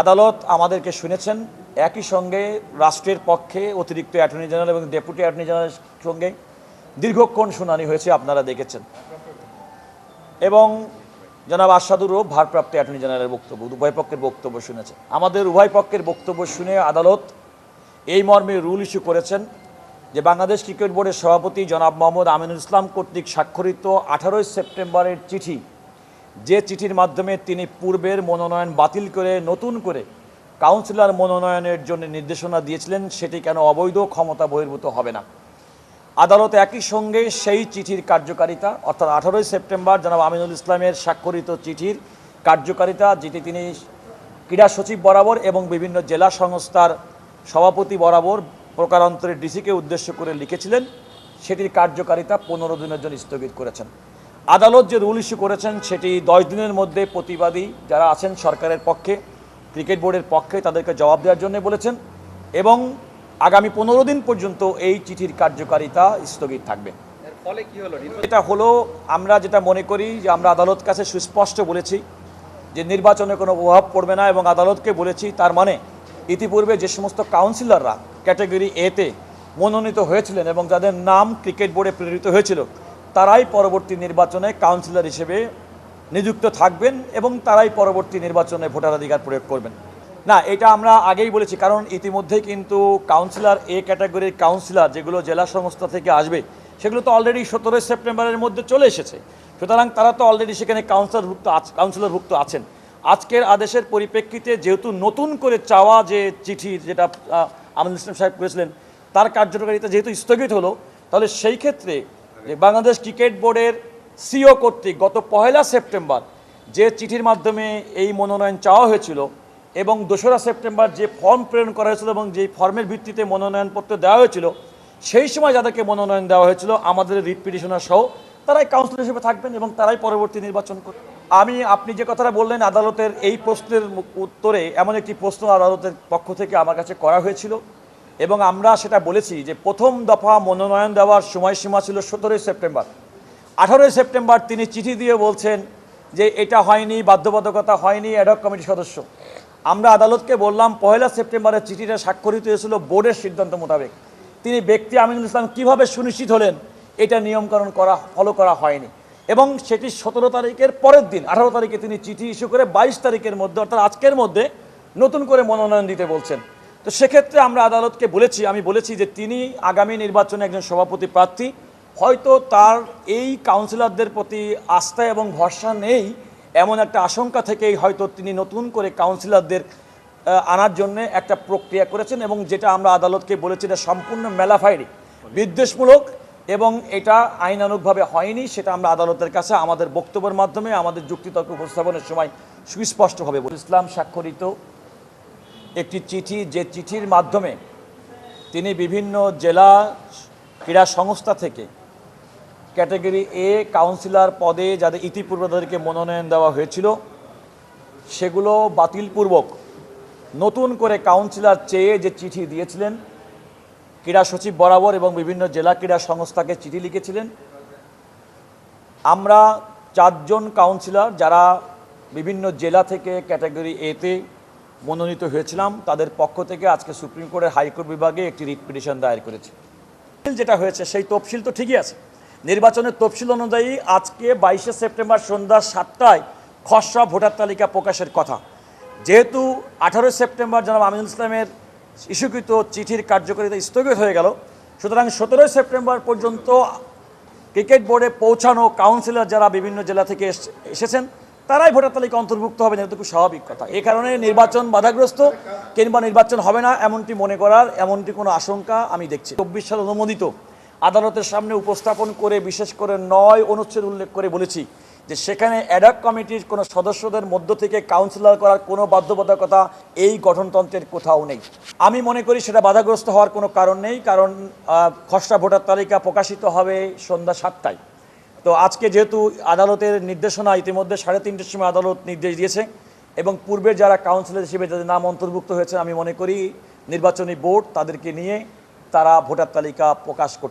আদালত আমাদেরকে শুনেছেন, একই সঙ্গে রাষ্ট্রের পক্ষে অতিরিক্ত অ্যাটর্নি জেনারেল এবং ডেপুটি অ্যাটর্নি জেনারেলের সঙ্গে দীর্ঘক্ষণ শুনানি হয়েছে, আপনারা দেখেছেন। এবং জনাব আসাদুরও ভারপ্রাপ্ত অ্যাটর্নি জেনারেলের বক্তব্য, উভয় পক্ষের বক্তব্য শুনেছে আমাদের উভয় পক্ষের বক্তব্য শুনে আদালত এই মর্মে রুল ইস্যু করেছেন যে বাংলাদেশ ক্রিকেট বোর্ডের সভাপতি জনাব মোহাম্মদ আমিনুল ইসলাম কর্তৃক স্বাক্ষরিত আঠারোই সেপ্টেম্বরের চিঠি যে চিঠির মাধ্যমে তিনি পূর্বের মনোনয়ন বাতিল করে নতুন করে কাউন্সিলর মনোনয়নের জন্য নির্দেশনা দিয়েছিলেন, সেটি কেন অবৈধ, ক্ষমতা বহির্ভূত হবে না। আদালত একই সঙ্গে সেই চিঠির কার্যকারিতা, অর্থাৎ আঠারোই সেপ্টেম্বর জনাব আমিনুল ইসলামের স্বাক্ষরিত চিঠির কার্যকারিতা, যেটি তিনি ক্রীড়া সচিব বরাবর এবং বিভিন্ন জেলা সংস্থার সভাপতি বরাবর প্রকারান্তরে ডিসিকে উদ্দেশ্য করে লিখেছিলেন, সেটির কার্যকারিতা পনেরো দিনের জন্য স্থগিত করেছেন। আদালত যে রুল ইস্যু করেছেন সেটি দশ দিনের মধ্যে প্রতিবাদী যারা আছেন সরকারের পক্ষে ক্রিকেট বোর্ডের পক্ষে তাদেরকে জবাব দেওয়ার জন্য বলেছেন এবং আগামী পনেরো দিন পর্যন্ত এই চিঠির কার্যকারিতা স্থগিত থাকবে। ফলে কি হলো এটা হলো আমরা যেটা মনে করি যে আমরা আদালত কাছে সুস্পষ্ট বলেছি যে নির্বাচনে কোনো প্রভাব পড়বে না এবং আদালতকে বলেছি তার মানে ইতিপূর্বে যে সমস্ত কাউন্সিলররা ক্যাটাগরি এতে মনোনীত হয়েছিলেন এবং যাদের নাম ক্রিকেট বোর্ডে প্রেরিত হয়েছিল তারাই পরবর্তী নির্বাচনে কাউন্সিলর হিসেবে নিযুক্ত থাকবেন এবং তারাই পরবর্তী নির্বাচনে ভোটাধিকার প্রয়োগ করবেন। না এটা আমরা আগেই বলেছি কারণ ইতিমধ্যে কিন্তু কাউন্সিলর এ ক্যাটাগরির কাউন্সিলর যেগুলো জেলা সংস্থা থেকে আসবে সেগুলো তো অলরেডি সতেরোই সেপ্টেম্বরের মধ্যে চলে এসেছে। সুতরাং তারা তো অলরেডি সেখানে কাউন্সিলরভুক্ত আছ- কাউন্সিলরভুক্ত আছেন। আজকের আদেশের পরিপ্রেক্ষিতে যেহেতু নতুন করে চাওয়া যে চিঠি যেটা আহ, আমিনুল ইসলাম সাহেব করেছিলেন তার কার্যকারিতা যেহেতু স্থগিত হলো তাহলে সেই ক্ষেত্রে যে বাংলাদেশ ক্রিকেট বোর্ডের সিও কর্তৃক গত পহেলা সেপ্টেম্বর যে চিঠির মাধ্যমে এই মনোনয়ন চাওয়া হয়েছিল এবং দোসরা সেপ্টেম্বর যে ফর্ম প্রেরণ করা হয়েছিল এবং যেই ফর্মের ভিত্তিতে মনোনয়নপত্র দেওয়া হয়েছিল, সেই সময় যাদেরকে মনোনয়ন দেওয়া হয়েছিল, আমাদের রিট পিটিশনার সহ, তারাই কাউন্সিলর হিসেবে থাকবেন এবং তারাই পরবর্তী নির্বাচন করবেন আমি, আপনি যে কথাটা বললেন, আদালতের এই প্রশ্নের উত্তরে এমন একটি প্রশ্ন আদালতের পক্ষ থেকে আমার কাছে করা হয়েছিল। এবং আমরা সেটা বলেছি যে প্রথম দফা মনোনয়ন দেওয়ার সময়সীমা ছিল সতেরোই সেপ্টেম্বর। আঠারোই সেপ্টেম্বর তিনি চিঠি দিয়ে বলছেন যে এটা হয়নি, বাধ্যবাধকতা হয়নি অ্যাডক কমিটির সদস্য। আমরা আদালতকে বললাম, পয়লা সেপ্টেম্বরে চিঠিটা স্বাক্ষরিত হয়েছিল বোর্ডের সিদ্ধান্ত মোতাবেক। তিনি ব্যক্তি আমিনুল ইসলাম কীভাবে সুনিশ্চিত হলেন, এটা নিয়মকরণ করা ফলো করা হয়নি। এবং সেটি সতেরো তারিখের পরের দিন, আঠারো তারিখে তিনি চিঠি ইস্যু করে বাইশ তারিখের মধ্যে, অর্থাৎ আজকের মধ্যে নতুন করে মনোনয়ন দিতে বলছেন। তো সেক্ষেত্রে আমরা আদালতকে বলেছি, আমি বলেছি যে তিনি আগামী নির্বাচনে একজন সভাপতি প্রার্থী, হয়তো তার এই কাউন্সিলরদের প্রতি আস্থা এবং ভরসা নেই এমন একটা আশঙ্কা থেকেই হয়তো তিনি নতুন করে কাউন্সিলরদের আনার জন্য একটা প্রক্রিয়া করেছেন এবং যেটা আমরা আদালতকে বলেছি এটা সম্পূর্ণ মেলাফাইরি, বিদ্বেষমূলক এবং এটা আইনানুগভাবে হয়নি সেটা আমরা আদালতের কাছে আমাদের বক্তব্যের মাধ্যমে আমাদের যুক্তিতর্ক উপস্থাপনের সময় সুস্পষ্টভাবে ইসলাম স্বাক্ষরিত একটি চিঠি, যে চিঠির মাধ্যমে তিনি বিভিন্ন জেলা ক্রীড়া সংস্থা থেকে ক্যাটাগরি এ কাউন্সিলর পদে যাদের ইতিপূর্বে তাদেরকে মনোনয়ন দেওয়া হয়েছিল, সেগুলো বাতিলপূর্বক নতুন করে কাউন্সিলর চেয়ে যে চিঠি দিয়েছিলেন, ক্রীড়া সচিব বরাবর এবং বিভিন্ন জেলা ক্রীড়া সংস্থাকে চিঠি লিখেছিলেন। আমরা চারজন কাউন্সিলর যারা বিভিন্ন জেলা থেকে ক্যাটাগরি এতে মনোনীত হয়েছিলাম। তাদের পক্ষ থেকে আজকে সুপ্রিম কোর্টের হাইকোর্ট বিভাগে একটি রিট পিটিশন দায়ের করেছে। যেটা হয়েছে, সেই তফসিল তো ঠিকই আছে। নির্বাচনের তফসিল অনুযায়ী আজকে বাইশে সেপ্টেম্বর সন্ধ্যা সাতটায় খসড়া ভোটার তালিকা প্রকাশের কথা। যেহেতু আঠারোই সেপ্টেম্বর জনাব আমিনুল ইসলামের ইস্যুকৃত চিঠির কার্যকারিতা স্থগিত হয়ে গেল, সুতরাং সতেরোই সেপ্টেম্বর পর্যন্ত ক্রিকেট বোর্ডে পৌঁছানো কাউন্সিলর যারা বিভিন্ন জেলা থেকে এস- এসেছেন তারাই ভোটার তালিকা অন্তর্ভুক্ত হবেন এটা খুব স্বাভাবিক কথা। এই কারণে নির্বাচন বাধাগ্রস্ত কিংবা নির্বাচন হবে না, এমনটি মনে করার, এমনটি কোনো আশঙ্কা আমি দেখছি চব্বিশ সাল অনুমোদিত আদালতের সামনে উপস্থাপন করে, বিশেষ করে নয় অনুচ্ছেদ উল্লেখ করে বলেছি যে সেখানে অ্যাডাক কমিটির কোনো সদস্যদের মধ্য থেকে কাউন্সিলর করার কোনো বাধ্যবাধকতা এই গঠনতন্ত্রের কোথাও নেই। আমি মনে করি সেটা বাধাগ্রস্ত হওয়ার কোনো কারণ নেই, কারণ খসড়া ভোটার তালিকা প্রকাশিত হবে সন্ধ্যা সাতটায়। তো আজকে যেহেতু আদালতের নির্দেশনা ইতিমধ্যে সাড়ে তিনটের সময় আদালত নির্দেশ দিয়েছে এবং পূর্বের যারা কাউন্সিলর হিসেবে যাদের নাম অন্তর্ভুক্ত হয়েছে, আমি মনে করি নির্বাচনী বোর্ড তাদেরকে নিয়ে তারা ভোটার তালিকা প্রকাশ করতে